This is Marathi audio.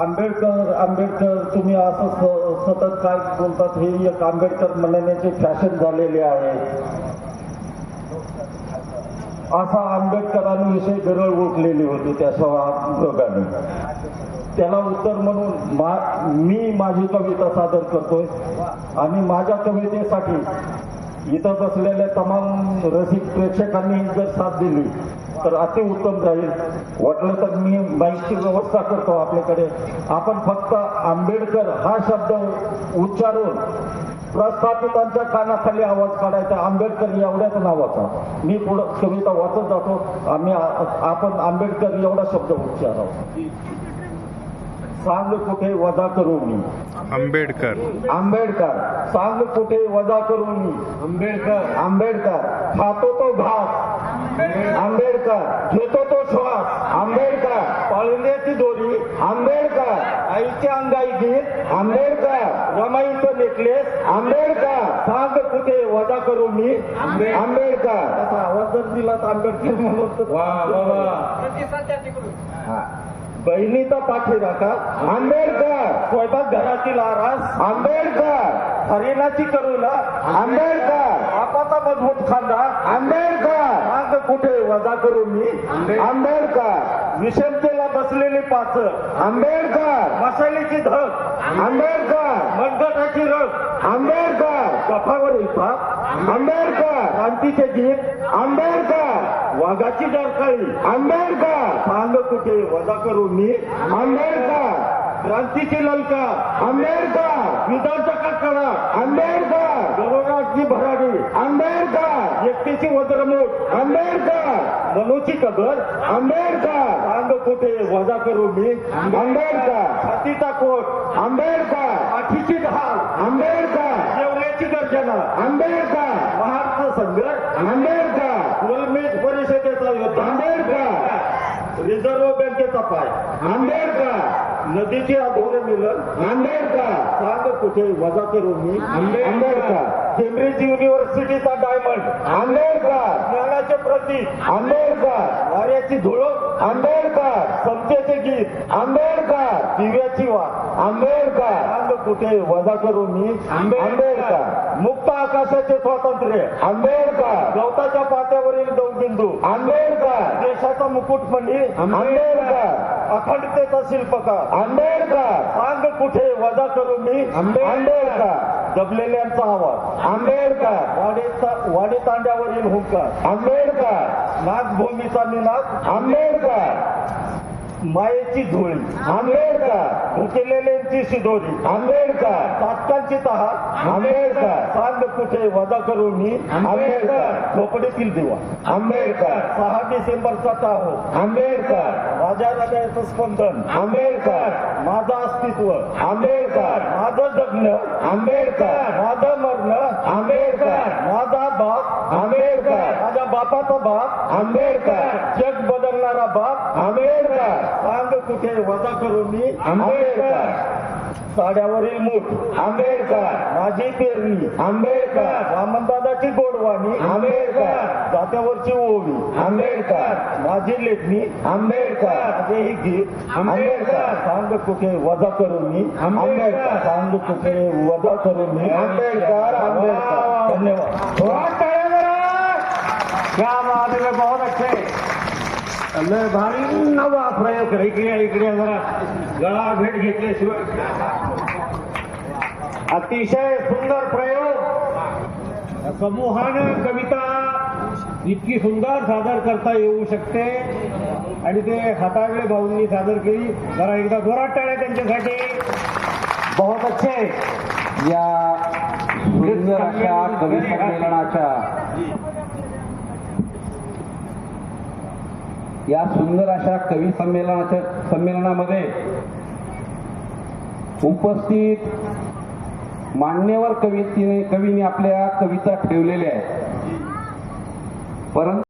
आंबेडकर आंबेडकर तुम्ही असं स- सतत काय बोलतात हे एक आंबेडकर म्हणण्याचे फॅशन झालेले आहे. असा आंबेडकरांविषयी गरळ उठलेली होती त्या सभागृहाने त्याला उत्तर म्हणून मा मी माझी कविता सादर करतोय आणि माझ्या कवितेसाठी इथं बसलेल्या तमाम रसिक प्रेक्षकांनी जर साथ दिली तर अति उत्तम राहील वाटलं तर मी माईकची व्यवस्था करतो आपल्याकडे. आपण फक्त आंबेडकर हा शब्द उच्चारून प्रस्थापितांच्या कानाखाली आवाज काढायचा. आंबेडकर एवढ्याच नावाचा. मी पुढं कविता वाचत जातो. आम्ही आपण आंबेडकर एवढा शब्द उच्चारावा. सांग कुठे वजा करू मी आंबेडकर. आंबेडकर सांग कुठे वजा करू मी आंबेडकर. आंबेडकर खातो तो घास. आंबेडकर. घेतो तो श्वास. आंबेडकर. पळण्याची दोरी. आंबेडकर. आईच्या अंगाई गीत. आंबेडकर. रमाईचं नेकलेस. आंबेडकर. सांग कुठे वजा करू मी. आंबेडकर. तसा आवाज जर दिला तर. आंबेडकर म्हणून हा. बहिणीचा पाठी राखा आंबेडकर. स्वयंपाक घरातील आरास आंबेडकर. हरिणाची करुणा. आंबेडकर. बापाचा मजबूत खांदा. आंबेडकर. माग कुठे वजा करू मी? आंबेडकर. विषमतेला बसलेली पाच. आंबेडकर. मशालीची धग. आंबेडकर. मनगटाची रग. आंबेडकर. कफावरील पाप आंबेडकर. क्रांतीचे गीत आंबेडकर. वाघाची डरकाळी आंबेडकर. सांग कुठे वजा करू मी. आंबेडकर. क्रांतीची ललकार आंबेडकर. विधानचा कडकडा आंबेडकर. गरोगाची भराडी आंबेडकर. व्यक्तीची वज्रमूठ आंबेडकर. मनूची कबर आंबेडकर. सांग कुठे वजा करू मी. आंबेडकर. छातीचा कोट. आंबेडकर. पाठीची ढाल. आंबेडकर. आंबेडकर. महाराष्ट्र संघ आंबेडकर. गोलमेज परिषदेचा योद्धा. आंबेडकर. रिझर्व्ह बँकेचा पाय. आंबेडकर. नदीचे अधोरे मिलन. आंबेडकर. सांग कुठे वजा करू मी? आंबेडकर. केम्ब्रिज युनिव्हर्सिटीचा डायमंड. आंबेडकर. ज्ञानाचे प्रतीक. आंबेडकर. वाऱ्याची धुळक आंबेडकर. समतेचे गीत. आंबेडकर. दिव्याची वाट. आंबेडकर. सांग कुठे वजा करू मी? आंबेडकर. मुक्त आकाशाचे स्वातंत्र्य. आंबेडकर. गवताच्या पात्यावरील दौबिंदू आंबेडकर. देशाचा मुकुटमणी आंबेडकर. अखंडतेचा शिल्पकार. आंबेडकर. सांग कुठे वजा करू मी? आंबेडकर. दबलेल्यांचा आवाज. आंबेडकर. वाडीचा वाडी तांड्यावरील हुंकार. आंबेडकर. नागभूमीचा निनाद. आंबेडकर. मायेची झोळी आंबेडकर. भुकेलेल्यांची शिदोरी. आंबेडकर. तात्कांची तहा आंबेडकर. सांग कुठे वजा करू मी आंबेडकर. झोपडीतील दिवा. आंबेडकर. सहा डिसेंबरचा टाहो आंबेडकर. राजा राजाचं स्पंदन. आंबेडकर. माझं अस्तित्व. आंबेडकर. माझं जगणं. आंबेडकर. माझं मरणं. आंबेडकर. माझा बाप. आंबेडकर. माझ्या बापाचा बाप. आंबेडकर. जग बदलणारा बाप आंबेडकर. सांग कुठे वजा करू मी? आंबेडकर. साड्यावरील मूठ. आंबेडकर. माझी पेरणी. आंबेडकर. वामनदादाची गोडवाणी. आंबेडकर. जात्यावरची ओवी. आंबेडकर. माझी लेखणी. आंबेडकर. माझे ही गीत. आंबेडकर. सांग कुठे वजा करू मी? आंबेडकर. सांग कुठे वजा करू मी? आंबेडकर. आंबेडकर. धन्यवाद. क्या बात है बहुत अच्छे. भारी नवा प्रयोग इकडे इकडे जरा. गळा भेट घेतल्याशिवाय. अतिशय सुंदर प्रयोग. समूहानं कविता इतकी सुंदर सादर करता येऊ शकते. आणि ते हातागळे भाऊंनी सादर केली. जरा एकदा जोरात टाळ्या त्यांच्यासाठी. बहुत अच्छे. या सुंदर अशा कवी संमेलनाच्या या सुंदर अशा कवी संमेलनाच्या संमेलनामध्ये उपस्थित मान्यवर कवितीने कवीने आपल्या कविता ठेवलेल्या आहेत. परंतु